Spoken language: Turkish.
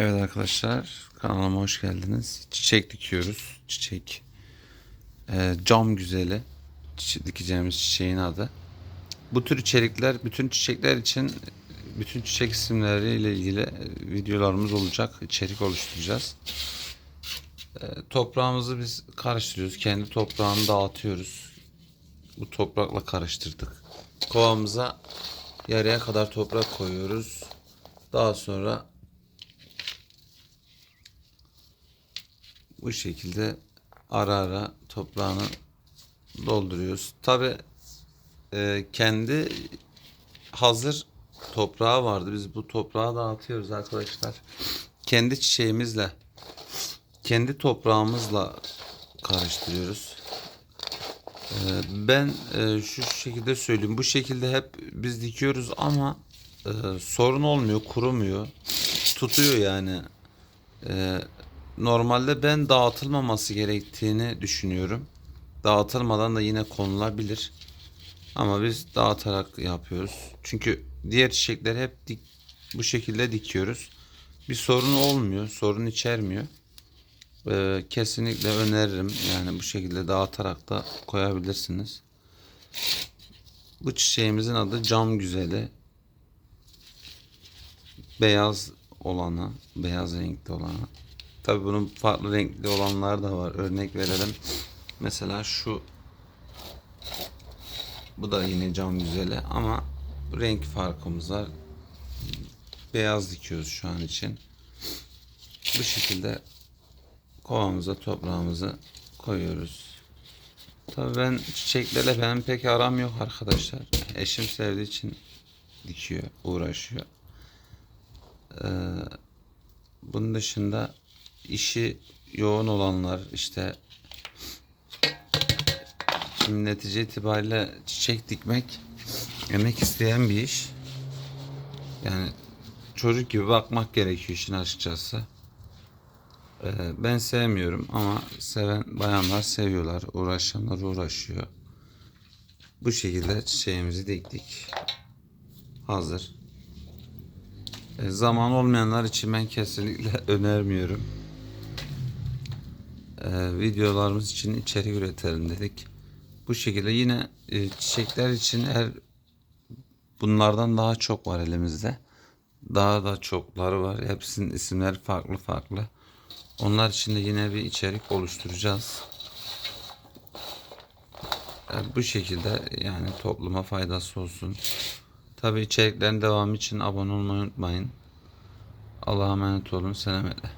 Evet arkadaşlar kanalıma hoş geldiniz. Çiçek dikiyoruz. Çiçek. Ee, cam güzeli. Çiçek, dikeceğimiz çiçeğin adı. Bu tür içerikler bütün çiçekler için bütün çiçek isimleriyle ilgili e, videolarımız olacak. İçerik oluşturacağız. Ee, toprağımızı biz karıştırıyoruz. Kendi toprağını dağıtıyoruz. Bu toprakla karıştırdık. Kovamıza yarıya kadar toprak koyuyoruz. Daha sonra bu şekilde ara ara toprağını dolduruyoruz. Tabi kendi hazır toprağı vardı. Biz bu toprağı dağıtıyoruz arkadaşlar. Kendi çiçeğimizle kendi toprağımızla karıştırıyoruz. Ee, Ben e, şu şekilde söyleyeyim. Bu şekilde hep biz dikiyoruz ama e, sorun olmuyor, kurumuyor. Tutuyor yani. Normalde ben dağıtılmaması gerektiğini düşünüyorum. Dağıtılmadan da yine konulabilir. Ama biz dağıtarak yapıyoruz. Çünkü diğer çiçekleri hep dik, bu şekilde dikiyoruz. Bir sorun olmuyor, sorun içermiyor. Ee, kesinlikle öneririm. Yani bu şekilde dağıtarak da koyabilirsiniz. Bu çiçeğimizin adı cam güzeli. Beyaz olanı, beyaz renkli olanı. Tabi bunun farklı renkli olanlar da var. Örnek verelim. Mesela şu bu da yine cam güzeli ama renk farkımız var. Beyaz dikiyoruz şu an için. Bu şekilde kovamıza toprağımızı koyuyoruz. Tabii ben çiçeklerle benim pek aram yok arkadaşlar. Eşim sevdiği için dikiyor, uğraşıyor. Ee, bunun dışında işi yoğun olanlar işte şimdi netice itibariyle çiçek dikmek emek isteyen bir iş. Yani çocuk gibi bakmak gerekiyor işin açıkçası. Ee, ben sevmiyorum ama seven bayanlar seviyorlar. Uğraşanlar uğraşıyor. Bu şekilde çiçeğimizi diktik. Hazır. E, zaman olmayanlar için ben kesinlikle önermiyorum. E, videolarımız için içerik üretelim dedik. Bu şekilde yine e, çiçekler için her bunlardan daha çok var elimizde. Daha da çokları var. Hepsinin isimleri farklı farklı. Onlar için de yine bir içerik oluşturacağız. E, bu şekilde yani topluma faydası olsun. Tabii içeriklerin devamı için abone olmayı unutmayın. Allah'a emanet olun. Selametle.